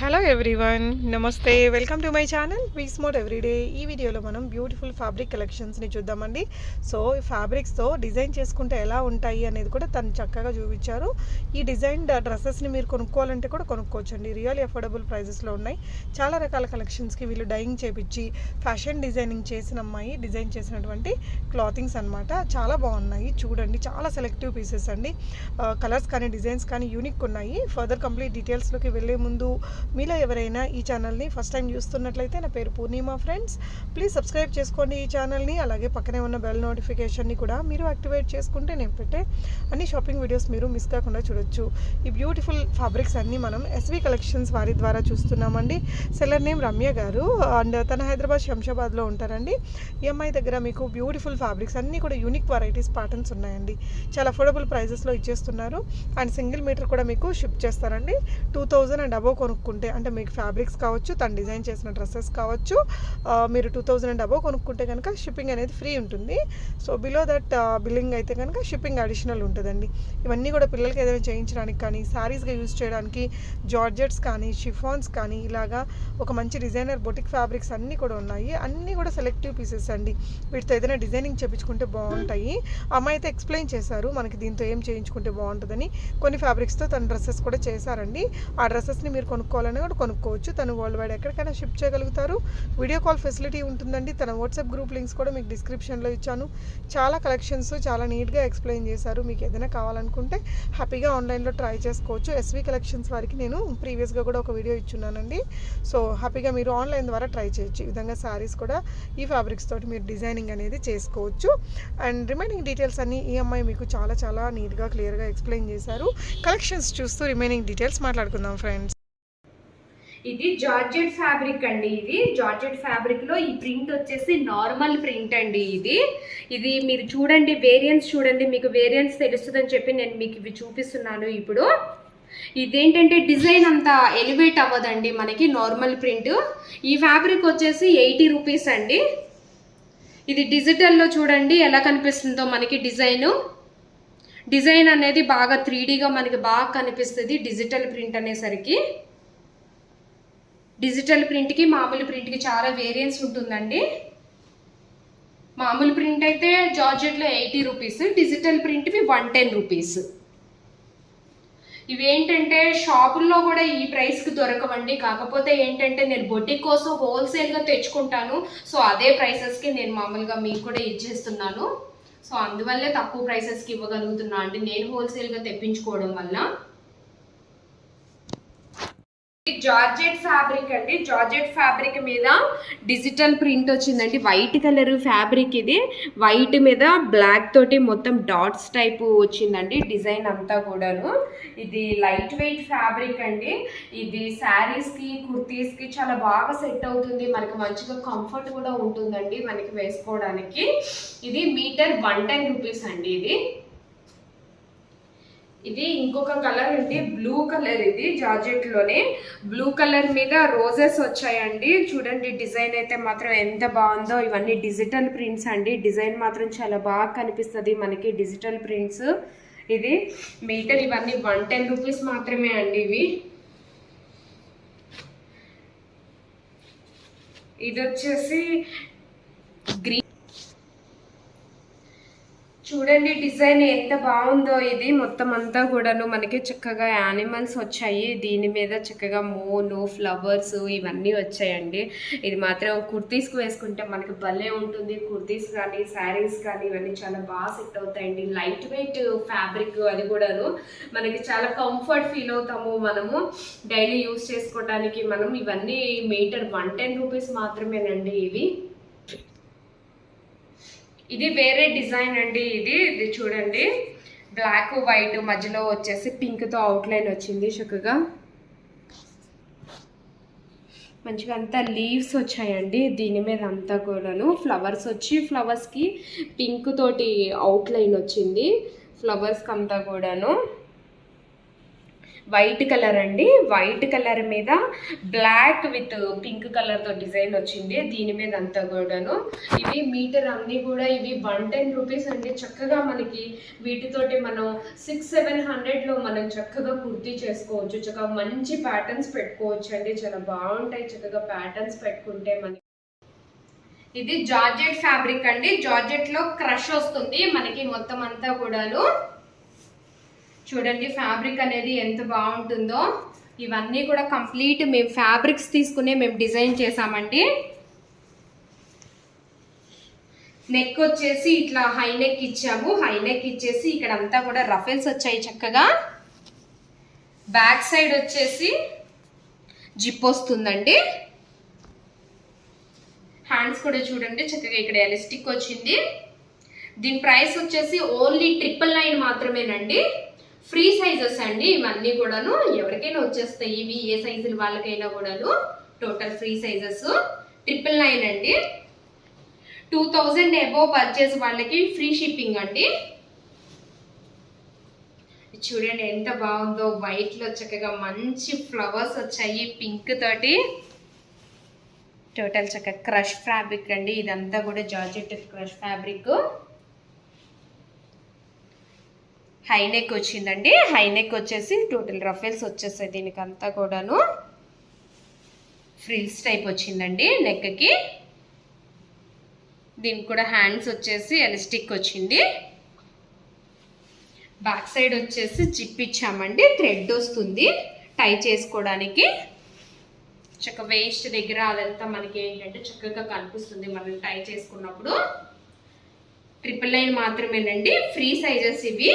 Hello everyone namaste welcome to my channel weeks మోట్ everyday ఈ వీడియోలో మనం బ్యూటిఫుల్ ఫ్యాబ్రిక్ కలెక్షన్స్ని చూద్దామండి. సో ఈ ఫ్యాబ్రిక్స్తో డిజైన్ చేసుకుంటే ఎలా ఉంటాయి అనేది కూడా తను చక్కగా చూపించారు. ఈ డిజైన్ డ్రెస్సెస్ని మీరు కొనుక్కోవాలంటే కూడా కొనుక్కోవచ్చండి. రియల్ అఫోర్డబుల్ ప్రైజెస్లో ఉన్నాయి. చాలా రకాల కలెక్షన్స్కి వీళ్ళు డైయింగ్ చేపించి ఫ్యాషన్ డిజైనింగ్ చేసిన అమ్మాయి డిజైన్ చేసినటువంటి క్లాతింగ్స్ అన్నమాట. చాలా బాగున్నాయి. చూడండి చాలా సెలెక్టివ్ పీసెస్ అండి. Uh, కలర్స్ కానీ డిజైన్స్ కానీ యూనిక్ ఉన్నాయి. ఫర్దర్ కంప్లీట్ డీటెయిల్స్లోకి వెళ్ళే ముందు మీలో ఎవరైనా ఈ ఛానల్ని ఫస్ట్ టైం చూస్తున్నట్లయితే నా పేరు పూర్ణిమ ఫ్రెండ్స్. ప్లీజ్ సబ్స్క్రైబ్ చేసుకోండి ఈ ఛానల్ని. అలాగే పక్కనే ఉన్న బెల్ నోటిఫికేషన్ని కూడా మీరు యాక్టివేట్ చేసుకుంటే నేను పెట్టే అన్ని షాపింగ్ వీడియోస్ మీరు మిస్ కాకుండా చూడొచ్చు. ఈ బ్యూటిఫుల్ ఫ్యాబ్రిక్స్ అన్నీ మనం ఎస్వి కలెక్షన్స్ వారి ద్వారా చూస్తున్నామండి. సెల్లర్ నేమ్ రమ్య గారు. అండ్ తన హైదరాబాద్ శంషాబాద్లో ఉంటారండి. ఈ అమ్మాయి దగ్గర మీకు బ్యూటిఫుల్ ఫ్యాబ్రిక్స్ అన్నీ కూడా యూనిక్ వెరైటీస్ ప్యాటర్న్స్ ఉన్నాయండి. చాలా అఫోర్డబుల్ ప్రైజెస్లో ఇచ్చేస్తున్నారు. అండ్ సింగిల్ మీటర్ కూడా మీకు షిప్ చేస్తారండి. టూ థౌజండ్ అండ్ కొనుక్కుంటారు కొనుక్కుంటే అంటే మీకు ఫ్యాబ్రిక్స్ కావచ్చు తను డిజైన్ చేసిన డ్రెస్సెస్ కావచ్చు మీరు టూ థౌజండ్ అండ్ అబోవ్ కొనుక్కుంటే కనుక షిప్పింగ్ అనేది ఫ్రీ ఉంటుంది. సో బిలో దట్ బిల్లింగ్ అయితే కనుక షిప్పింగ్ అడిషనల్ ఉంటుందండి. ఇవన్నీ కూడా పిల్లలకి ఏదైనా చేయించడానికి కానీ శారీస్గా యూజ్ చేయడానికి జార్జెట్స్ కానీ షిఫాన్స్ కానీ ఇలాగా ఒక మంచి డిజైనర్ బొటిక్ ఫ్యాబ్రిక్స్ అన్నీ కూడా ఉన్నాయి. అన్నీ కూడా సెలెక్టివ్ పీసెస్ అండి. వీటితో ఏదైనా డిజైనింగ్ చేయించుకుంటే బాగుంటాయి. అమ్మాయి అయితే ఎక్స్ప్లెయిన్ చేశారు మనకి దీంతో ఏం చేయించుకుంటే బాగుంటుందని. కొన్ని ఫ్యాబ్రిక్స్తో తన డ్రెస్సెస్ కూడా చేశారండి. ఆ డ్రెస్సెస్ని మీరు కొనుక్కోవాలి కొనుక్కోవాలని కూడా కొనుక్కోవచ్చు. తను వరల్డ్ వైడ్ ఎక్కడికైనా షిప్ చేయగలుగుతారు. వీడియో కాల్ ఫెసిలిటీ ఉంటుందండి. తన వాట్సాప్ గ్రూప్ లింక్స్ కూడా మీకు డిస్క్రిప్షన్లో ఇచ్చాను. చాలా కలెక్షన్స్ చాలా నీట్గా ఎక్స్ప్లెయిన్ చేశారు. మీకు ఏదైనా కావాలనుకుంటే హ్యాపీగా ఆన్లైన్లో ట్రై చేసుకోవచ్చు. ఎస్వి కలెక్షన్స్ వారికి నేను ప్రీవియస్గా కూడా ఒక వీడియో ఇచ్చున్నానండి. సో హ్యాపీగా మీరు ఆన్లైన్ ద్వారా ట్రై చేయొచ్చు. ఈ విధంగా శారీస్ కూడా ఈ ఫ్యాబ్రిక్స్ తోటి మీరు డిజైనింగ్ అనేది చేసుకోవచ్చు. అండ్ రిమైనింగ్ డీటెయిల్స్ అన్ని ఈ అమ్మాయి మీకు చాలా చాలా నీట్గా క్లియర్గా ఎక్స్ప్లెయిన్ చేశారు. కలెక్షన్స్ చూస్తూ రిమైనింగ్ డీటెయిల్స్ మాట్లాడుకుందాం ఫ్రెండ్స్ ఇది జార్జెట్ ఫ్యాబ్రిక్ అండి ఇది. జార్జెట్ ఫ్యాబ్రిక్లో ఈ ప్రింట్ వచ్చేసి నార్మల్ ప్రింట్ అండి ఇది. ఇది మీరు చూడండి వేరియన్స్ చూడండి మీకు వేరియన్స్ తెలుస్తుందని చెప్పి నేను మీకు ఇవి చూపిస్తున్నాను ఇప్పుడు. ఇదేంటంటే డిజైన్ అంతా ఎలివేట్ అవ్వదండి మనకి నార్మల్ ప్రింట్. ఈ ఫ్యాబ్రిక్ వచ్చేసి ఎయిటీ రూపీస్ అండి. ఇది డిజిటల్లో చూడండి ఎలా కనిపిస్తుందో మనకి డిజైను. డిజైన్ అనేది బాగా త్రీడీగా మనకి బాగా కనిపిస్తుంది డిజిటల్ ప్రింట్ అనేసరికి. డిజిటల్ ప్రింట్కి మామూలు ప్రింట్కి చాలా వేరియన్స్ ఉంటుందండి. మామూలు ప్రింట్ అయితే జార్జెట్లో ఎయిటీ రూపీస్ డిజిటల్ ప్రింట్వి వన్ టెన్ రూపీస్ ఇవేంటంటే షాపుల్లో కూడా ఈ ప్రైస్కి దొరకవండి. కాకపోతే ఏంటంటే నేను బొటిక్ కోసం హోల్సేల్గా తెచ్చుకుంటాను. సో అదే ప్రైసెస్కి నేను మామూలుగా మీకు కూడా ఇచ్చేస్తున్నాను సో అందువల్లే తక్కువ ప్రైసెస్కి ఇవ్వగలుగుతున్నా అండి. నేను హోల్సేల్గా తెప్పించుకోవడం వల్ల. జార్జెట్ ఫ్యాబ్రిక్ అండి. జార్జెట్ ఫ్యాబ్రిక్ మీద డిజిటల్ ప్రింట్ వచ్చిందండి. వైట్ కలర్ ఫ్యాబ్రిక్ ఇది. వైట్ మీద బ్లాక్ తోటి మొత్తం డాట్స్ టైప్ వచ్చిందండి. డిజైన్ అంతా కూడాను. ఇది లైట్ వెయిట్ ఫ్యాబ్రిక్ అండి. ఇది శారీస్కి కుర్తీస్కి చాలా బాగా సెట్ అవుతుంది. మనకి మంచిగా కంఫర్ట్ కూడా ఉంటుందండి మనకి వేసుకోవడానికి. ఇది మీటర్ వన్ టెన్ రూపీస్ అండి ఇది. ఇది ఇంకొక కలర్ అండి బ్లూ కలర్ ఇది జార్జెట్లోనే బ్లూ కలర్ మీద రోజెస్ వచ్చాయండి. చూడండి డిజైన్ అయితే మాత్రం ఎంత బాగుందో. ఇవన్నీ డిజిటల్ ప్రింట్స్ అండి. డిజైన్ మాత్రం చాలా బాగా కనిపిస్తుంది మనకి డిజిటల్ ప్రింట్స్ ఇది మీటర్ ఇవన్నీ వన్ టెన్ రూపీస్ మాత్రమే అండి ఇవి. ఇది వచ్చేసి గ్రీన్ చూడండి డిజైన్ ఎంత బాగుందో ఇది. మొత్తం అంతా కూడాను మనకి చక్కగా యానిమల్స్ వచ్చాయి. దీని మీద చక్కగా మోను ఫ్లవర్స్ ఇవన్నీ వచ్చాయండి. ఇది మాత్రం కుర్తీస్కి వేసుకుంటే మనకి భలే ఉంటుంది. కుర్తీస్ కానీ శారీస్ కానీ ఇవన్నీ చాలా బాగా సెట్ అవుతాయండి. లైట్ వెయిట్ ఫ్యాబ్రిక్ అది కూడాను మనకి చాలా కంఫర్ట్ ఫీల్ అవుతాము మనము. డైలీ యూస్ చేసుకోవడానికి మనం ఇవన్నీ మీటర్ వన్ టెన్ రూపీస్ మాత్రమేనండి ఇవి. ఇది వేరే డిజైన్ అండి ఇది. ఇది చూడండి. బ్లాక్ వైట్ మధ్యలో వచ్చేసి పింక్తో అవుట్లైన్ వచ్చింది చక్కగా. మంచిగా అంతా లీవ్స్ వచ్చాయండి. దీని మీద అంతా కూడాను ఫ్లవర్స్ వచ్చి ఫ్లవర్స్కి పింక్ తోటి అవుట్లైన్ వచ్చింది. ఫ్లవర్స్కి అంతా కూడాను. వైట్ కలర్ అండి. వైట్ కలర్ మీద బ్లాక్ విత్ పింక్ కలర్తో డిజైన్ వచ్చింది. దీని మీద అంతా కూడాను. ఇవి మీటర్ అన్నీ కూడా ఇవి వన్ టెన్ రూపీస్ అండి. చక్కగా మనకి వీటితోటి మనం సిక్స్ సెవెన్ హండ్రెడ్లో మనం చక్కగా కుర్తీ చేసుకోవచ్చు. చక్కగా మంచి ప్యాటర్న్స్ పెట్టుకోవచ్చు అండి. చాలా బాగుంటాయి. చక్కగా ప్యాటర్న్స్ పెట్టుకుంటే మనకి. ఇది జార్జెట్ ఫ్యాబ్రిక్ అండి. జార్జెట్లో క్రష్ వస్తుంది. మనకి మొత్తం అంతా కూడాను చూడండి ఫ్యాబ్రిక్ అనేది ఎంత బాగుంటుందో. ఇవన్నీ కూడా కంప్లీట్ మేము ఫ్యాబ్రిక్స్ తీసుకునే మేము డిజైన్ చేసామండి. నెక్ వచ్చేసి ఇట్లా హై నెక్ ఇచ్చాము. హై నెక్ ఇచ్చేసి ఇక్కడ అంతా కూడా రఫెల్స్ వచ్చాయి చక్కగా. బ్యాక్ సైడ్ వచ్చేసి జిప్ వస్తుందండి. హ్యాండ్స్ కూడా చూడండి చక్కగా ఇక్కడ ఎలిస్టిక్ వచ్చింది. దీని ప్రైస్ వచ్చేసి ఓన్లీ ట్రిపుల్ నైన్ మాత్రమేనండి. ఫ్రీ సైజెస్ అండి ఇవన్నీ కూడాను ఎవరికైనా వచ్చేస్తాయి. ఇవి ఏ సైజుల వాళ్ళకైనా కూడాను. Total free sizes triple nine అండి. టూ థౌజండ్ అబోవ్ పర్చేస్ వాళ్ళకి ఫ్రీ షిప్పింగ్ అండి. చూడండి ఎంత బాగుందో. వైట్లో చక్కగా మంచి ఫ్లవర్స్ వచ్చాయి. పింక్ తోటి. టోటల్ చక్కగా క్రష్ ఫ్యాబ్రిక్ అండి. ఇదంతా కూడా georgette crush fabric high neck వచ్చిందండి. హై నెక్ వచ్చేసి టోటల్ రఫెల్స్ వచ్చేసాయి దీనికి అంతా కూడాను. ఫ్రిల్స్ టైప్ వచ్చిందండి నెక్కి దీనికి కూడా హ్యాండ్స్ వచ్చేసి ఎలిస్టిక్ వచ్చింది. బ్యాక్ సైడ్ వచ్చేసి జిప్ ఇచ్చామండి. థ్రెడ్ వస్తుంది. టై చేసుకోవడానికి. చక్క వేస్ట్ దగ్గర అదంతా మనకి ఏంటంటే చక్కగా కనిపిస్తుంది మనం టై చేసుకున్నప్పుడు. ట్రిపుల్ నైన్ మాత్రమేనండి. ఫ్రీ సైజెస్ ఇవి.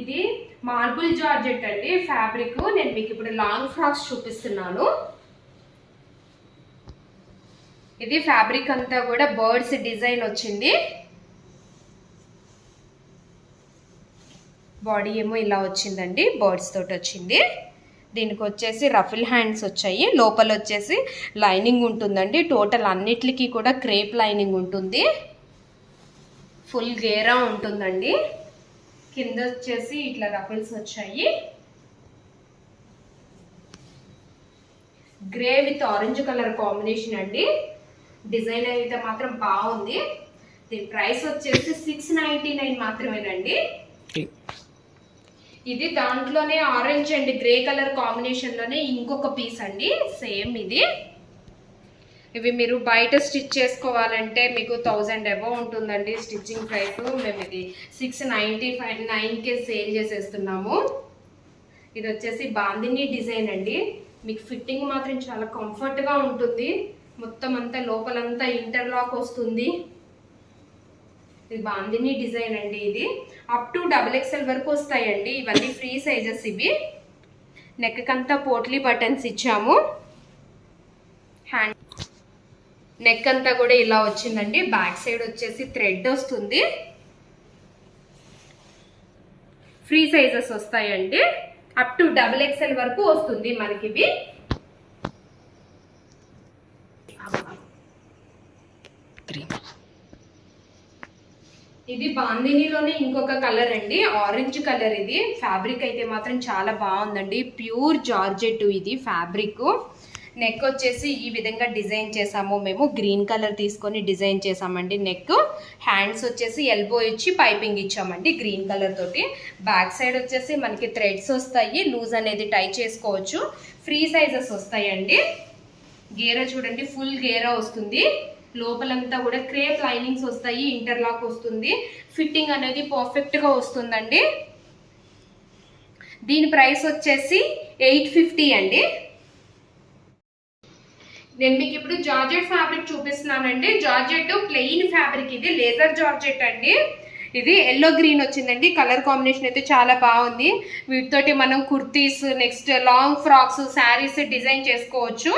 ఇది మార్బుల్ జార్జెట్ అండి ఫ్యాబ్రిక్. నేను మీకు ఇప్పుడు లాంగ్ ఫ్రాక్స్ చూపిస్తున్నాను. ఇది ఫ్యాబ్రిక్ అంతా కూడా బర్డ్స్ డిజైన్ వచ్చింది. బాడీ ఏమో ఇలా వచ్చిందండి బర్డ్స్ తోటి వచ్చింది. దీనికి వచ్చేసి రఫిల్ హ్యాండ్స్ వచ్చాయి. లోపల వచ్చేసి లైనింగ్ ఉంటుందండి. టోటల్ అన్నిటికీ కూడా క్రేప్ లైనింగ్ ఉంటుంది. ఫుల్ గేరా ఉంటుందండి. కింద వచ్చేసి ఇట్లా రఫిల్స్ వచ్చాయి. Grey with orange colour combination అండి. డిజైన్ అయితే మాత్రం బాగుంది. దీని ప్రైస్ వచ్చేసి సిక్స్ నైంటీ నైన్ మాత్రమేనండి. ఇది దాంట్లోనే ఆరెంజ్ అండ్ గ్రే కలర్ కాంబినేషన్లోనే ఇంకొక పీస్ అండి. సేమ్ ఇది. ఇవి మీరు బయట స్టిచ్ చేసుకోవాలంటే మీకు థౌజండ్ అబవ్ ఉంటుందండి స్టిచ్చింగ్ ప్రైస్. మేము ఇది సిక్స్ నైంటీ ఫైవ్ నైన్కే సేల్ చేసేస్తున్నాము. ఇది వచ్చేసి బాందిని డిజైన్ అండి. మీకు ఫిట్టింగ్ మాత్రం చాలా కంఫర్ట్గా ఉంటుంది. మొత్తం అంతా లోపలంతా ఇంటర్లాక్ వస్తుంది. ఇది బాందిని డిజైన్ అండి ఇది. అప్ టు డబుల్ ఎక్స్ఎల్ వరకు వస్తాయండి. ఇవన్నీ ఫ్రీ సైజెస్ ఇవి. నెక్కంతా పోట్లీ బటన్స్ ఇచ్చాము. హ్యాండ్ నెక్ అంతా కూడా ఇలా వచ్చిందండి. బ్యాక్ సైడ్ వచ్చేసి థ్రెడ్ వస్తుంది. ఫ్రీ సైజెస్ వస్తాయండి. అప్ టు డబుల్ ఎక్స్ఎల్ వరకు వస్తుంది మనకి ఇవి. ఇది బాందినీలోనే ఇంకొక కలర్ అండి. ఆరెంజ్ కలర్ ఇది. ఫ్యాబ్రిక్ అయితే మాత్రం చాలా బాగుందండి. ప్యూర్ జార్జెట్ ఇది ఫ్యాబ్రిక్ నెక్ వచ్చేసి ఈ విధంగా డిజైన్ చేసాము మేము గ్రీన్ కలర్ తీసుకొని డిజైన్ చేసామండి నెక్ హ్యాండ్స్ వచ్చేసి ఎల్బో ఇచ్చి పైపింగ్ ఇచ్చామండి గ్రీన్ కలర్ తోటి. బ్యాక్ సైడ్ వచ్చేసి మనకి థ్రెడ్స్ వస్తాయి. లూజ్ అనేది టై చేసుకోవచ్చు. ఫ్రీ సైజెస్ వస్తాయండి. గేరా చూడండి ఫుల్ గేరా వస్తుంది. లోపలంతా కూడా క్రేప్ లైనింగ్స్ వస్తాయి ఇంటర్లాక్ వస్తుంది. ఫిట్టింగ్ అనేది పర్ఫెక్ట్గా వస్తుందండి. దీని ప్రైస్ వచ్చేసి ఎయిట్ ఫిఫ్టీ అండి. నేను మీకు ఇప్పుడు జార్జెట్ ఫ్యాబ్రిక్ చూపిస్తున్నానండి. జార్జెట్ ప్లెయిన్ ఫ్యాబ్రిక్ ఇది లేజర్ జార్జెట్ అండి. ఇది ఎల్లో గ్రీన్ వచ్చిందండి. కలర్ కాంబినేషన్ అయితే చాలా బాగుంది. వీటితోటి మనం kurtis next long frocks saris design చేసుకోవచ్చు.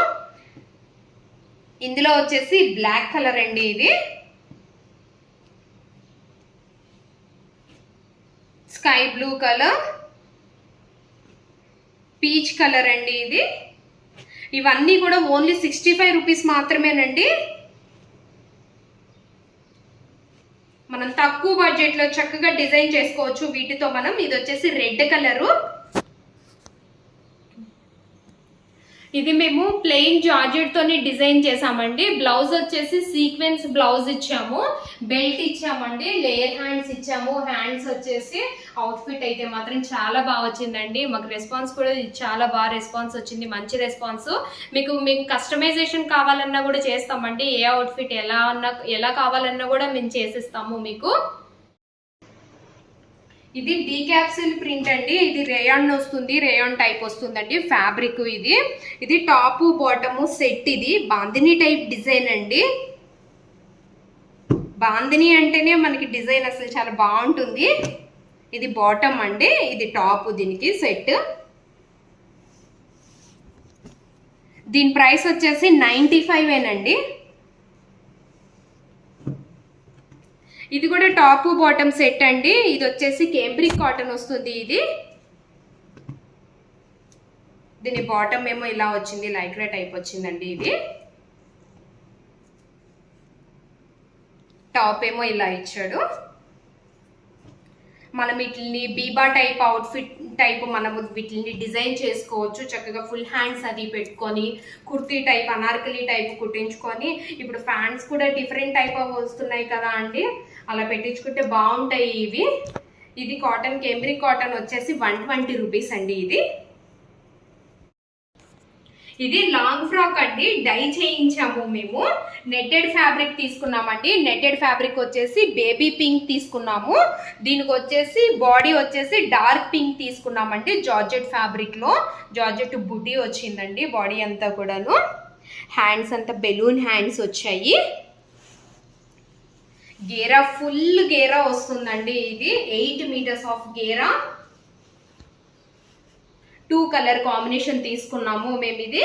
ఇందులో వచ్చేసి బ్లాక్ కలర్ అండి ఇది. Sky blue colour. Peach colour అండి ఇది. ఇవన్నీ కూడా ఓన్లీ సిక్స్టీ ఫైవ్ రూపీస్ మాత్రమేనండి. మనం తక్కువ బడ్జెట్లో చక్కగా డిజైన్ చేసుకోవచ్చు. వీటితో మనం ఇది వచ్చేసి రెడ్ కలరు ఇది మేము ప్లెయిన్ జార్జెట్ తోని డిజైన్ చేసామండి బ్లౌజ్ వచ్చేసి సీక్వెన్స్ బ్లౌజ్ ఇచ్చాము. బెల్ట్ ఇచ్చామండి. లేయర్ హ్యాండ్స్ ఇచ్చాము. హ్యాండ్స్ వచ్చేసి అవుట్ఫిట్ అయితే మాత్రం చాలా బాగా వచ్చిందండి. మాకు రెస్పాన్స్ కూడా చాలా బాగా రెస్పాన్స్ వచ్చింది. మంచి రెస్పాన్స్ మీకు మీకు కస్టమైజేషన్ కావాలన్నా కూడా చేస్తామండి. ఏ అవుట్ఫిట్ ఎలా అన్నా ఎలా కావాలన్నా కూడా మేము చేసిస్తాము మీకు. ఇది డీ క్యాప్సిల్ ప్రింట్ అండి. ఇది రేయాన్ వస్తుంది రేయాన్ టైప్ వస్తుందండి. ఫ్యాబ్రిక్ ఇది. ఇది టాప్ బాటము సెట్ ఇది. బాందిని టైప్ డిజైన్ అండి. బాందిని అంటేనే మనకి డిజైన్ అసలు చాలా బాగుంటుంది. ఇది బాటమ్ అండి. ఇది టాప్ దీనికి సెట్. దీని ప్రైస్ వచ్చేసి నైంటీ ఫైవ్ ఏనండి. ఇది కూడా టాప్ బాటమ్ సెట్ అండి. ఇది వచ్చేసి కేంబ్రిక్ కాటన్ వస్తుంది ఇది. దీని బాటమ్ ఏమో ఇలా వచ్చింది లైక్రా టైప్ వచ్చిందండి ఇది. టాప్ ఏమో ఇలా ఇచ్చాడు. మనం వీటిని బీబా టైప్ అవుట్ఫిట్ టైప్ మనము వీటిని డిజైన్ చేసుకోవచ్చు. చక్కగా ఫుల్ హ్యాండ్స్ అది పెట్టుకొని కుర్తీ టైప్ అనార్కలి టైప్ కుట్టించుకొని. ఇప్పుడు ఫ్యాన్స్ కూడా డిఫరెంట్ టైప్ వస్తున్నాయి కదా అండి. అలా పెట్టించుకుంటే బాగుంటాయి ఇవి. ఇది కాటన్ కేంబ్రిక్ కాటన్ వచ్చేసి వన్ ట్వంటీ రూపీస్ అండి ఇది. ఇది లాంగ్ ఫ్రాక్ అండి డై చేయించాము మేము. నెట్టెడ్ ఫ్యాబ్రిక్ తీసుకున్నామండి. నెట్టెడ్ ఫ్యాబ్రిక్ వచ్చేసి బేబీ పింక్ తీసుకున్నాము. దీనికి వచ్చేసి బాడీ వచ్చేసి డార్క్ పింక్ తీసుకున్నామండి జార్జెట్ ఫ్యాబ్రిక్లో జార్జెట్ బుటీ వచ్చిందండి బాడీ అంతా కూడాను. హ్యాండ్స్ అంతా బెలూన్ హ్యాండ్స్ వచ్చాయి. గేరా ఫుల్ గేరా వస్తుందండి ఇది. ఎయిట్ మీటర్స్ ఆఫ్ గేరా. టూ కలర్ కాంబినేషన్ తీసుకున్నాము మేము ఇది.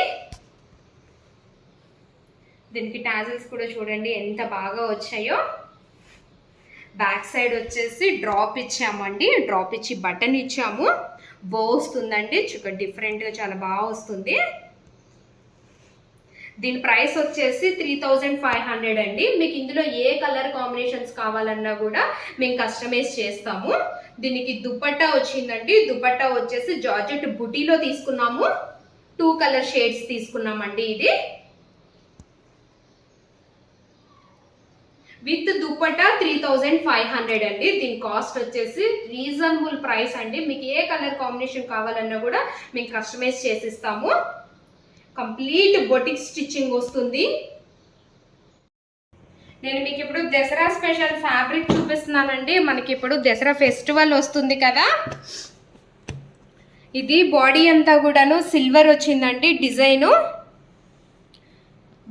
దీనికి టాజిల్స్ కూడా చూడండి ఎంత బాగా వచ్చాయో. బ్యాక్ సైడ్ వచ్చేసి డ్రాప్ ఇచ్చామండి. డ్రాప్ ఇచ్చి బటన్ ఇచ్చాము. బో వస్తుందండి. చుక్క డిఫరెంట్గా చాలా బాగా వస్తుంది. దీని ప్రైస్ వచ్చేసి త్రీ థౌజండ్ ఫైవ్ హండ్రెడ్ అండి. మీకు ఇందులో ఏ కలర్ కాంబినేషన్స్ కావాలన్నా కూడా మేము కస్టమైజ్ చేస్తాము. దీనికి దుపట్టా వచ్చిందండి. దుపట్టా వచ్చేసి జార్జెట్ బుటీలో తీసుకున్నాము. టూ కలర్ షేడ్స్ తీసుకున్నామండి ఇది. With dupatta three thousand five hundred అండి. దీని కాస్ట్ వచ్చేసి రీజనబుల్ ప్రైస్ అండి. మీకు ఏ కలర్ కాంబినేషన్ కావాలన్నా కూడా మేము కస్టమైజ్ చేసిస్తాము. కంప్లీట్ బొటిక్ స్టిచ్చింగ్ వస్తుంది. నేను మీకు ఇప్పుడు దసరా స్పెషల్ ఫ్యాబ్రిక్ చూపిస్తున్నానండి. మనకి ఇప్పుడు దసరా ఫెస్టివల్ వస్తుంది కదా. ఇది బాడీ అంతా కూడాను సిల్వర్ వచ్చిందండి డిజైను.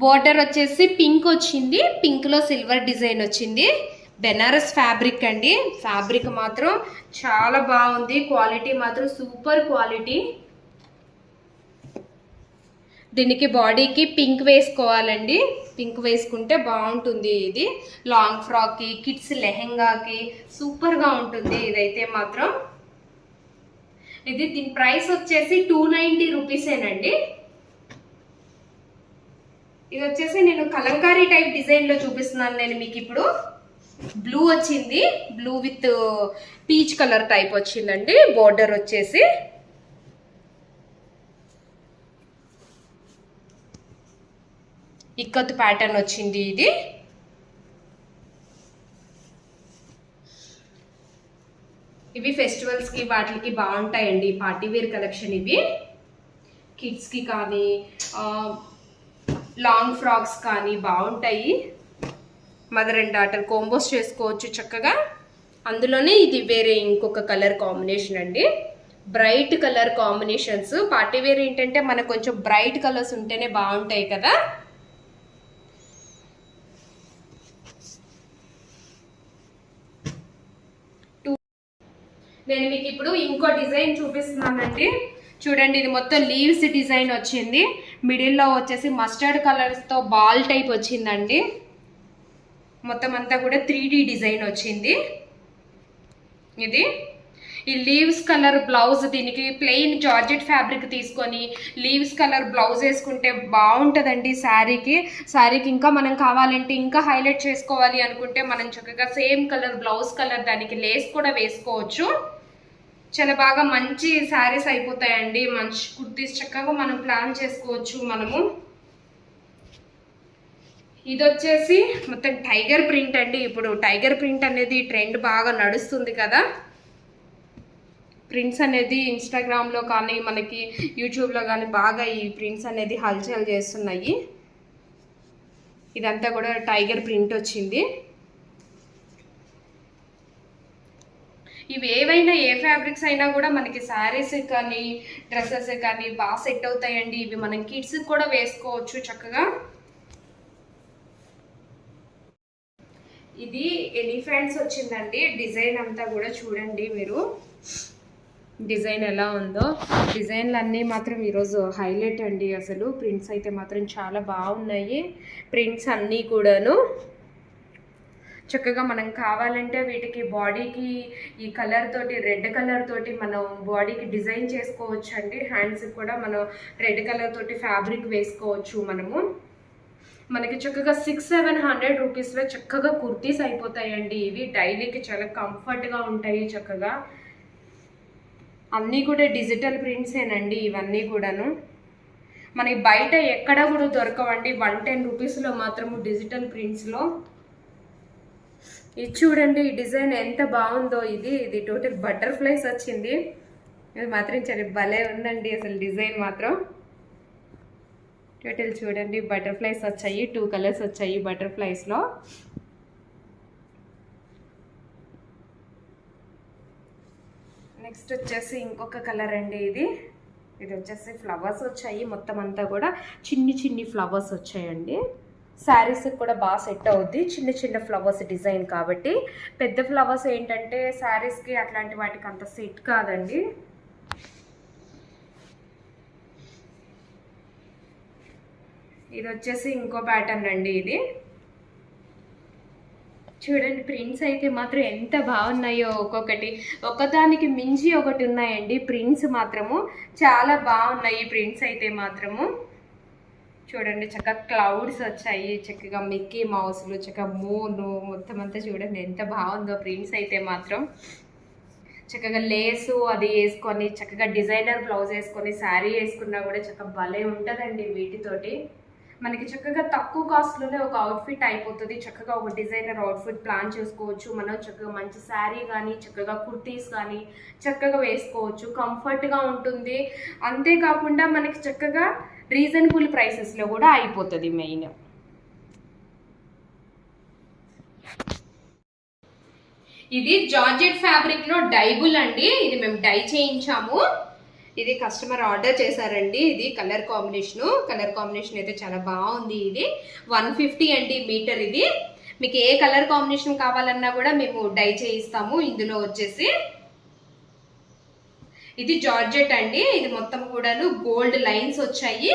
బార్డర్ వచ్చేసి పింక్ వచ్చింది. పింక్లో సిల్వర్ డిజైన్ వచ్చింది. బెనారస్ ఫ్యాబ్రిక్ అండి. ఫ్యాబ్రిక్ మాత్రం చాలా బాగుంది. క్వాలిటీ మాత్రం సూపర్ క్వాలిటీ. దీనికి బాడీకి పింక్ వేసుకోవాలండి. పింక్ వేసుకుంటే బాగుంటుంది ఇది. లాంగ్ ఫ్రాక్కి కిడ్స్ లెహెంగాకి సూపర్గా ఉంటుంది ఇదైతే మాత్రం. ఇది దీని ప్రైస్ వచ్చేసి టూ నైంటీ రూపీసేనండి. ఇది వచ్చేసి నేను కలంకారీ టైప్ డిజైన్లో చూపిస్తున్నాను నేను మీకు ఇప్పుడు. బ్లూ వచ్చింది. Blue with peach colour type వచ్చిందండి. బోర్డర్ వచ్చేసి. ఇక్కత్ ప్యాటర్న్ వచ్చింది ఇది. ఇవి ఫెస్టివల్స్కి వాటికి బాగుంటాయండి. పార్టీ వేర్ కలెక్షన్ ఇవి. కిడ్స్కి కానీ లాంగ్ ఫ్రాక్స్ కానీ బాగుంటాయి. మదర్ అండ్ డాటర్ కోంబోస్ చేసుకోవచ్చు చక్కగా. అందులోనే ఇది వేరే ఇంకొక కలర్ కాంబినేషన్ అండి. Bright colour combinations party wear ఏంటంటే మనకు కొంచెం బ్రైట్ కలర్స్ ఉంటేనే బాగుంటాయి కదా. నేను మీకు ఇప్పుడు ఇంకో డిజైన్ చూపిస్తున్నానండి. చూడండి ఇది మొత్తం లీవ్స్ డిజైన్ వచ్చింది. మిడిల్లో వచ్చేసి మస్టర్డ్ కలర్స్తో బాల్ టైప్ వచ్చిందండి. మొత్తం అంతా కూడా త్రీ డిజైన్ వచ్చింది. ఇది. ఈ లీవ్స్ కలర్ బ్లౌజ్ దీనికి ప్లెయిన్ జార్జెట్ ఫ్యాబ్రిక్ తీసుకొని లీవ్స్ కలర్ బ్లౌజ్ వేసుకుంటే బాగుంటుందండి శారీకి. శారీకి ఇంకా మనం కావాలంటే ఇంకా హైలైట్ చేసుకోవాలి అనుకుంటే మనం చక్కగా సేమ్ కలర్ బ్లౌజ్ కలర్ దానికి లేస్ కూడా వేసుకోవచ్చు. చాలా బాగా మంచి శారీస్ అయిపోతాయండి. మంచి కుర్తీస్ చక్కగా మనం ప్లాన్ చేసుకోవచ్చు మనము. ఇది వచ్చేసి మొత్తం టైగర్ ప్రింట్ అండి. ఇప్పుడు టైగర్ ప్రింట్ అనేది ట్రెండ్ బాగా నడుస్తుంది కదా. ప్రింట్స్ అనేది ఇన్స్టాగ్రామ్లో కానీ మనకి యూట్యూబ్లో కానీ బాగా ఈ ప్రింట్స్ అనేది హల్చల్ చేస్తున్నాయి. ఇదంతా కూడా టైగర్ ప్రింట్ వచ్చింది. ఇవి ఏవైనా ఏ ఫ్యాబ్రిక్స్ అయినా కూడా మనకి శారీస్ కానీ డ్రెస్సెస్ కానీ బాగా సెట్ అవుతాయండి. ఇవి మనం కిడ్స్ కూడా వేసుకోవచ్చు చక్కగా. ఇది ఎలిఫెంట్స్ వచ్చిందండి. డిజైన్ అంతా కూడా చూడండి మీరు. డిజైన్ ఎలా ఉందో. డిజైన్లు అన్నీ మాత్రం ఈరోజు హైలైట్ అండి అసలు. ప్రింట్స్ అయితే మాత్రం చాలా బాగున్నాయి. ప్రింట్స్ అన్నీ కూడాను. చక్కగా మనం కావాలంటే వీటికి బాడీకి ఈ కలర్ తోటి రెడ్ కలర్ తోటి మనం బాడీకి డిజైన్ చేసుకోవచ్చు అండి హ్యాండ్స్కి కూడా మనం రెడ్ కలర్ తోటి ఫ్యాబ్రిక్ వేసుకోవచ్చు మనము. మనకి చక్కగా సిక్స్ సెవెన్ హండ్రెడ్ రూపీస్లో చక్కగా కుర్తీస్ అయిపోతాయండి ఇవి. డైలీకి చాలా కంఫర్ట్గా ఉంటాయి చక్కగా. అన్నీ కూడా డిజిటల్ ప్రింట్సేనండి ఇవన్నీ కూడాను. మనకి బయట ఎక్కడ కూడా దొరకవండి. వన్ టెన్ రూపీస్లో మాత్రము డిజిటల్ ప్రింట్స్లో ఇది చూడండి ఈ డిజైన్ ఎంత బాగుందో ఇది. ఇది టోటల్ బటర్ఫ్లైస్ వచ్చింది. ఇది మాత్రం చాలా భలే ఉందండి అసలు డిజైన్ మాత్రం. టోటల్ చూడండి బటర్ఫ్లైస్ వచ్చాయి టూ కలర్స్ వచ్చాయి బటర్ఫ్లైస్లో నెక్స్ట్ వచ్చేసి ఇంకొక కలర్ అండి ఇది. ఇది వచ్చేసి ఫ్లవర్స్ వచ్చాయి మొత్తం అంతా కూడా. చిన్ని చిన్ని ఫ్లవర్స్ వచ్చాయండి. శారీస్కి కూడా బాగా సెట్ అవుద్ది. చిన్న చిన్న ఫ్లవర్స్ డిజైన్ కాబట్టి. పెద్ద ఫ్లవర్స్ ఏంటంటే శారీస్కి అట్లాంటి వాటికి అంత సెట్ కాదండి. ఇది వచ్చేసి ఇంకో ప్యాటర్న్ అండి ఇది. చూడండి ప్రింట్స్ అయితే మాత్రం ఎంత బాగున్నాయో ఒక్కొక్కటి. ఒకదానికి మించి ఒకటి ఉన్నాయండి ప్రింట్స్ మాత్రము. చాలా బాగున్నాయి ప్రింట్స్ అయితే మాత్రము. చూడండి చక్కగా క్లౌడ్స్ వచ్చాయి చక్కగా మిక్కీ మౌస్లు చక్కగా మూను మొత్తం అంతా చూడండి ఎంత బాగుందో ప్రింట్స్ అయితే మాత్రం. చక్కగా లేసు అది వేసుకొని చక్కగా డిజైనర్ బ్లౌజ్ వేసుకొని శారీ వేసుకున్నా కూడా చక్కగా భలే ఉంటుందండి వీటితోటి. మనకి చక్కగా తక్కువ కాస్ట్లోనే ఒక అవుట్ఫిట్ అయిపోతుంది. చక్కగా ఒక డిజైనర్ అవుట్ఫిట్ ప్లాన్ చేసుకోవచ్చు. మనం చక్కగా మంచి శారీ కానీ చక్కగా కుర్తీస్ కానీ చక్కగా వేసుకోవచ్చు. కంఫర్ట్గా ఉంటుంది. అంతేకాకుండా మనకి చక్కగా రీజనబుల్ ప్రైసెస్లో కూడా అయిపోతుంది మెయిన్. ఇది జార్జెట్ ఫ్యాబ్రిక్లో డైబుల్ అండి. ఇది మేము డై చేయించాము. ఇది కస్టమర్ ఆర్డర్ చేశారండి. ఇది కలర్ కాంబినేషన్. కలర్ కాంబినేషన్ అయితే చాలా బాగుంది ఇది. వన్ ఫిఫ్టీ అండి మీటర్ ఇది. మీకు ఏ కలర్ కాంబినేషన్ కావాలన్నా కూడా మేము డై చేయిస్తాము. ఇందులో వచ్చేసి ఇది జార్జెట్ అండి. ఇది మొత్తం కూడాను గోల్డ్ లైన్స్ వచ్చాయి.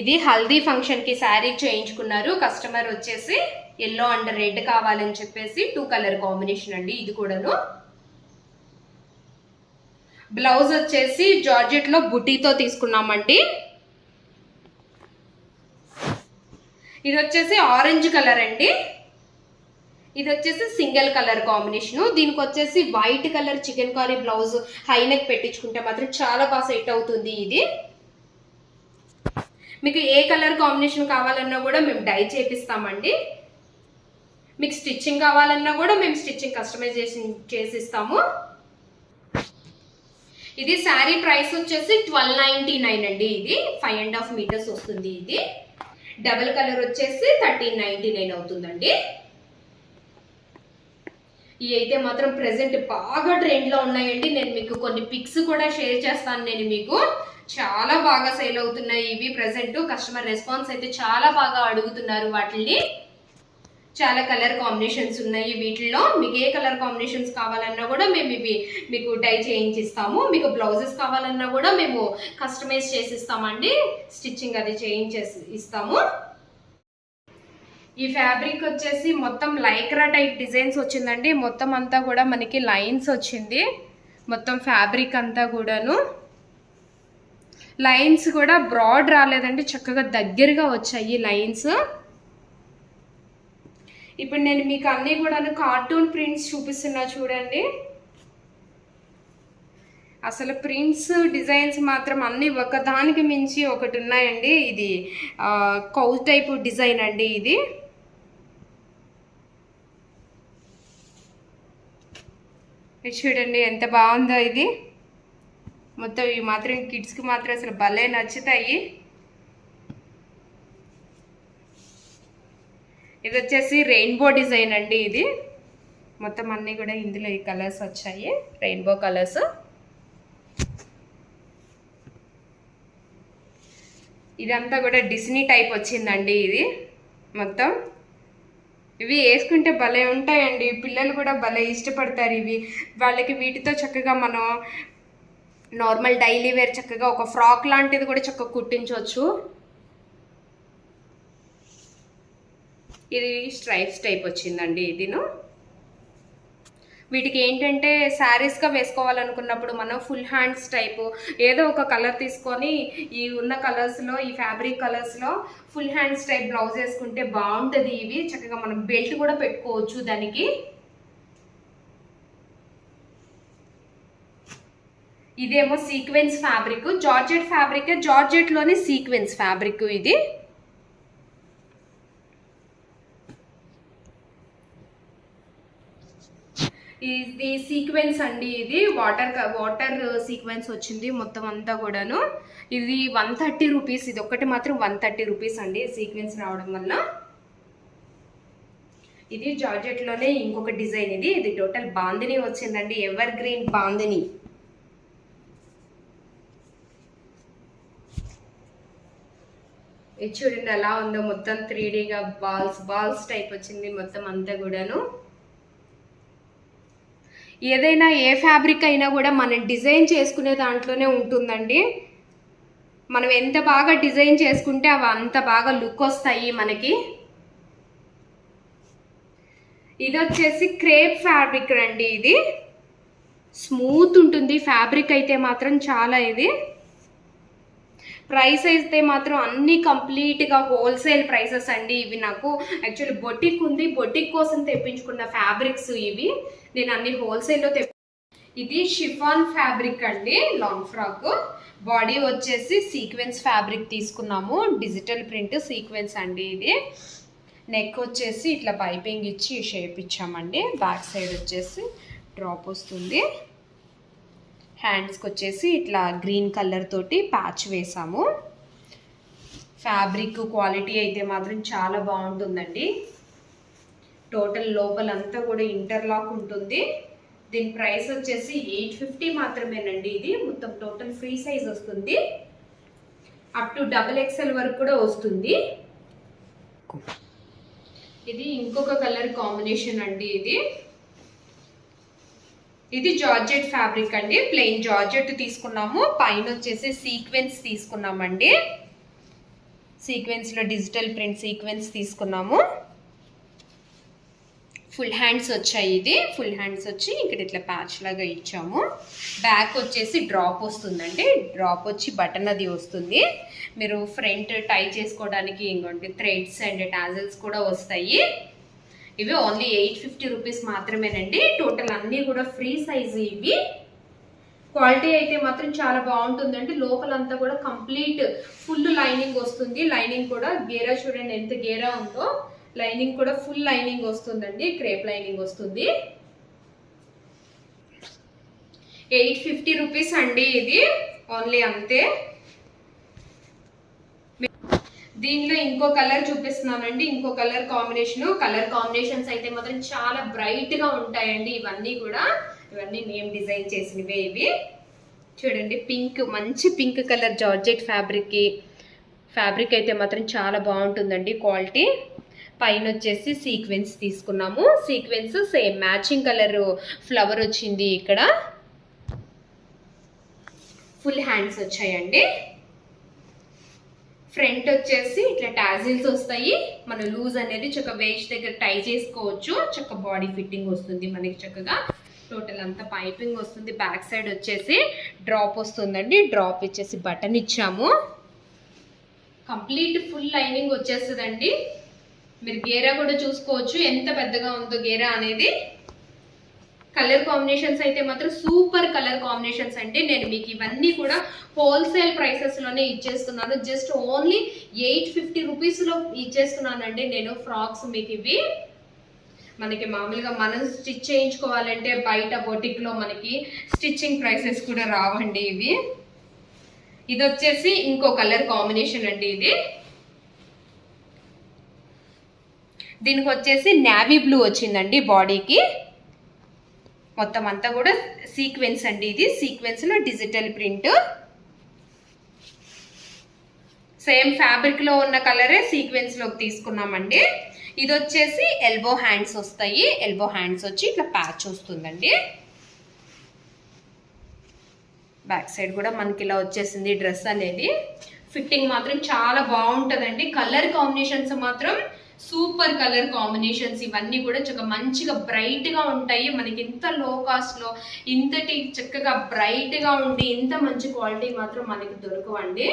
ఇది హల్దీ ఫంక్షన్కి శారీ చేయించుకున్నారు. కస్టమర్ వచ్చేసి ఎల్లో అండ్ రెడ్ కావాలని చెప్పేసి టూ కలర్ కాంబినేషన్ అండి ఇది కూడాను. బ్లౌజ్ వచ్చేసి జార్జెట్లో బుటీతో తీసుకున్నామండి. ఇది వచ్చేసి ఆరెంజ్ కలర్ అండి. ఇది వచ్చేసి సింగిల్ కలర్ కాంబినేషన్. దీనికి వచ్చేసి white colour chikankari blouse high neck పెట్టించుకుంటే మాత్రం చాలా బాగా సెట్ అవుతుంది ఇది. మీకు ఏ కలర్ కాంబినేషన్ కావాలన్నా కూడా మేము డై చేపిస్తామండి. మీకు స్టిచ్చింగ్ కావాలన్నా కూడా మేము స్టిచ్చింగ్ కస్టమైజేషన్ చేసిస్తాము. ఇది శారీ ప్రైస్ వచ్చేసి ట్వెల్వ్ నైంటీ నైన్ అండి ఇది. ఫైవ్ అండ్ హాఫ్ మీటర్స్ వస్తుంది ఇది. డబల్ కలర్ వచ్చేసి థర్టీన్ నైంటీ నైన్ అవుతుందండి. ఇవి అయితే మాత్రం ప్రెసెంట్ బాగా ట్రెండ్లో ఉన్నాయండి. నేను మీకు కొన్ని పిక్స్ కూడా షేర్ చేస్తాను నేను మీకు. చాలా బాగా సేల్ అవుతున్నాయి ఇవి ప్రెసెంట్ కస్టమర్ రెస్పాన్స్ అయితే చాలా బాగా అడుగుతున్నారు వాటిని చాలా కలర్ కాంబినేషన్స్ ఉన్నాయి వీటిల్లో. మీకు ఏ కలర్ కాంబినేషన్స్ కావాలన్నా కూడా మేము ఇవి మీకు డై చేయించిస్తాము. మీకు బ్లౌజెస్ కావాలన్నా కూడా మేము కస్టమైజ్ చేసి ఇస్తామండి స్టిచ్చింగ్ అది చేయించేసి ఇస్తాము. ఈ ఫ్యాబ్రిక్ వచ్చేసి మొత్తం లైక్రా టైప్ డిజైన్స్ వచ్చిందండి. మొత్తం అంతా కూడా మనకి లైన్స్ వచ్చింది. మొత్తం ఫ్యాబ్రిక్ అంతా కూడాను. లైన్స్ కూడా బ్రాడ్ రాలేదండి. చక్కగా దగ్గరగా వచ్చాయి లైన్స్. ఇప్పుడు నేను మీకు అన్నీ కూడా కార్టూన్ ప్రింట్స్ చూపిస్తున్నా చూడండి. అసలు ప్రింట్స్ డిజైన్స్ మాత్రం అన్నీ ఒకదానికి మించి ఒకటి ఉన్నాయండి. ఇది కౌ టైప్ డిజైన్ అండి ఇది. ఇది చూడండి ఎంత బాగుందో ఇది. మొత్తం ఇవి మాత్రం కిడ్స్కి మాత్రం అసలు భలే నచ్చుతాయి. ఇది వచ్చేసి రెయిన్బో డిజైన్ అండి ఇది. మొత్తం అన్నీ కూడా ఇందులో ఈ కలర్స్ వచ్చాయి. Rainbow colours. ఇదంతా కూడా డిస్నీ టైప్ వచ్చిందండి ఇది. మొత్తం ఇవి వేసుకుంటే భలే ఉంటాయండి. పిల్లలు కూడా భలే ఇష్టపడతారు ఇవి. వాళ్ళకి వీటితో చక్కగా మనం నార్మల్ డైలీ వేర్ చక్కగా ఒక ఫ్రాక్ లాంటిది కూడా చక్కగా కుట్టించవచ్చు. ఇది స్ట్రైప్స్ టైప్ వచ్చిందండి ఇదిను. వీటికి ఏంటంటే శారీస్గా వేసుకోవాలనుకున్నప్పుడు మనం ఫుల్ హ్యాండ్స్ టైపు ఏదో ఒక కలర్ తీసుకొని ఈ ఉన్న కలర్స్లో ఈ ఫ్యాబ్రిక్ కలర్స్లో ఫుల్ హ్యాండ్స్ టైప్ బ్లౌజ్ వేసుకుంటే బాగుంటుంది ఇవి. చక్కగా మనం బెల్ట్ కూడా పెట్టుకోవచ్చు దానికి. ఇదేమో సీక్వెన్స్ ఫ్యాబ్రిక్ జార్జెట్ ఫ్యాబ్రిక్ జార్జెట్లోనే సీక్వెన్స్ ఫ్యాబ్రిక్ ఇది. ఇది సీక్వెన్స్ అండి ఇది. వాటర్ వాటర్ సీక్వెన్స్ వచ్చింది మొత్తం అంతా కూడాను. ఇది వన్ థర్టీ రూపీస్ ఇది ఒక్కటి మాత్రం వన్ థర్టీ రూపీస్ అండి సీక్వెన్స్ రావడం వల్ల. ఇది జార్జెట్లోనే ఇంకొక డిజైన్ ఇది. ఇది టోటల్ బాందిని వచ్చిందండి ఎవర్ గ్రీన్ బాందిని. ఇది చూడండి ఎలా ఉందో మొత్తం త్రీ డీగా బాల్స్ బాల్స్ టైప్ వచ్చింది మొత్తం అంతా కూడాను. ఏదైనా ఏ ఫ్యాబ్రిక్ అయినా కూడా మనం డిజైన్ చేసుకునే దాంట్లోనే ఉంటుందండి. మనం ఎంత బాగా డిజైన్ చేసుకుంటే అవి అంత బాగా లుక్ వస్తాయి మనకి. ఇది వచ్చేసి క్రేప్ ఫ్యాబ్రిక్ అండి ఇది. స్మూత్ ఉంటుంది. ఫ్యాబ్రిక్ అయితే మాత్రం చాలా ఇది. ప్రైస్ అయితే మాత్రం అన్ని కంప్లీట్గా హోల్సేల్ ప్రైసెస్ అండి ఇవి నాకు. యాక్చువల్లీ బొటిక్ ఉంది. బొటిక్ కోసం తెప్పించుకున్న ఫ్యాబ్రిక్స్ ఇవి. నేను అన్ని హోల్సేల్లో తెప్పి ఇది షిఫాన్ ఫ్యాబ్రిక్ అండి. లాంగ్ ఫ్రాక్ బాడీ వచ్చేసి సీక్వెన్స్ ఫ్యాబ్రిక్ తీసుకున్నాము. డిజిటల్ ప్రింట్ సీక్వెన్స్ అండి ఇది. నెక్ వచ్చేసి ఇట్లా పైపింగ్ ఇచ్చి షేప్ ఇచ్చామండి. బ్యాక్ సైడ్ వచ్చేసి డ్రాప్ వస్తుంది. హ్యాండ్స్కి వచ్చేసి ఇట్లా గ్రీన్ కలర్ తోటి ప్యాచ్ వేసాము. ఫ్యాబ్రిక్ క్వాలిటీ అయితే మాత్రం చాలా బాగుంటుందండి. టోటల్ లోపలంతా కూడా ఇంటర్లాక్ ఉంటుంది. దీని ప్రైస్ వచ్చేసి ఎయిట్ ఫిఫ్టీ మాత్రమేనండి ఇది. మొత్తం టోటల్ ఫ్రీ సైజ్ వస్తుంది. అప్ టు డబల్ ఎక్స్ఎల్ వరకు కూడా వస్తుంది. ఇది ఇంకొక కలర్ కాంబినేషన్ అండి ఇది. ఇది జార్జెట్ ఫ్యాబ్రిక్ అండి. ప్లెయిన్ జార్జెట్ తీసుకున్నాము. పైన వచ్చేసి సీక్వెన్స్ తీసుకున్నామండి. సీక్వెన్స్లో డిజిటల్ ప్రింట్ సీక్వెన్స్ తీసుకున్నాము. ఫుల్ హ్యాండ్స్ వచ్చాయి ఇది. ఫుల్ హ్యాండ్స్ వచ్చి ఇక్కడ ఇట్లా ప్యాచ్ లాగా ఇచ్చాము. బ్యాక్ వచ్చేసి డ్రాప్ వస్తుందండి. డ్రాప్ వచ్చి బటన్ అది వస్తుంది. మీరు ఫ్రంట్ టై చేసుకోవడానికి ఇంకోటి థ్రెడ్స్ అండ్ టాజల్స్ కూడా వస్తాయి. ఇవి ఓన్లీ ఎయిట్ ఫిఫ్టీ రూపీస్ మాత్రమేనండి. టోటల్ అన్నీ కూడా ఫ్రీ సైజు ఇవి. క్వాలిటీ అయితే మాత్రం చాలా బాగుంటుందండి. లోపలంతా కూడా కంప్లీట్ ఫుల్ లైనింగ్ వస్తుంది. లైనింగ్ కూడా గేరా చూడండి ఎంత గేరా ఉందో. లైనింగ్ కూడా ఫుల్ లైనింగ్ వస్తుందండి. క్రేప్ లైనింగ్ వస్తుంది. ఎయిట్ ఫిఫ్టీ రూపీస్ అండి ఇది. ఓన్లీ అంతే. దీంట్లో ఇంకో కలర్ చూపిస్తున్నానండి. ఇంకో కలర్ కాంబినేషన్ కలర్ కాంబినేషన్స్ అయితే మాత్రం చాలా బ్రైట్గా ఉంటాయండి ఇవన్నీ కూడా. ఇవన్నీ మేము డిజైన్ చేసినవే ఇవి. చూడండి పింక్ మంచి pink colour georgette fabric fabric అయితే మాత్రం చాలా బాగుంటుందండి క్వాలిటీ పైన వచ్చేసి సీక్వెన్స్ తీసుకున్నాము. Sequence same matching colour flower వచ్చింది ఇక్కడ. ఫుల్ హ్యాండ్స్ వచ్చాయండి. ఫ్రంట్ వచ్చేసి ఇట్లా టాజిల్స్ వస్తాయి. మన లూజ్ అనేది చక్క వేస్ట్ దగ్గర టై చేసుకోవచ్చు. చక్క బాడీ ఫిట్టింగ్ వస్తుంది మనకి చక్కగా. టోటల్ అంతా పైపింగ్ వస్తుంది. బ్యాక్ సైడ్ వచ్చేసి డ్రాప్ వస్తుందండి. డ్రాప్ ఇచ్చేసి బటన్ ఇచ్చాము. కంప్లీట్ ఫుల్ లైనింగ్ వచ్చేస్తుందండి. మీరు గేరా కూడా చూసుకోవచ్చు. ఎంత పెద్దగా ఉందో గేరా అనేది కలర్ కాంబినేషన్స్ అయితే మాత్రం సూపర్ కలర్ కాంబినేషన్స్ అండి నేను మీకు ఇవన్నీ కూడా హోల్సేల్ ప్రైసెస్లోనే ఇచ్చేస్తున్నాను. జస్ట్ ఓన్లీ ఎయిట్ ఫిఫ్టీ రూపీస్లో ఇచ్చేస్తున్నానండి నేను ఫ్రాక్స్ మీకు ఇవి. మనకి మామూలుగా మనం స్టిచ్ చేయించుకోవాలంటే బయట బొటిక్లో మనకి స్టిచ్చింగ్ ప్రైసెస్ కూడా రావండి ఇవి. ఇది వచ్చేసి ఇంకో కలర్ కాంబినేషన్ అండి ఇది. దీనికి వచ్చేసి నావీ బ్లూ వచ్చిందండి బాడీకి. మొత్తం అంతా కూడా సీక్వెన్స్ అండి ఇది. సీక్వెన్స్లో డిజిటల్ ప్రింట్ సేమ్ ఫ్యాబ్రిక్లో ఉన్న కలరే సీక్వెన్స్లోకి తీసుకున్నామండి. ఇది వచ్చేసి ఎల్బో హ్యాండ్స్ వస్తాయి. ఎల్బో హ్యాండ్స్ వచ్చి ఇట్లా ప్యాచ్ వస్తుందండి. బ్యాక్ సైడ్ కూడా మనకి ఇలా వచ్చేసింది డ్రెస్ అనేది. ఫిట్టింగ్ మాత్రం చాలా బాగుంటుందండి. కలర్ కాంబినేషన్స్ మాత్రం సూపర్ కలర్ కాంబినేషన్స్ ఇవన్నీ కూడా చక్కగా మంచిగా బ్రైట్గా ఉంటాయి. మనకి ఇంత లో కాస్ట్లో ఇంతటి చక్కగా బ్రైట్గా ఉండి ఇంత మంచి క్వాలిటీ మాత్రం మనకి దొరకవండి.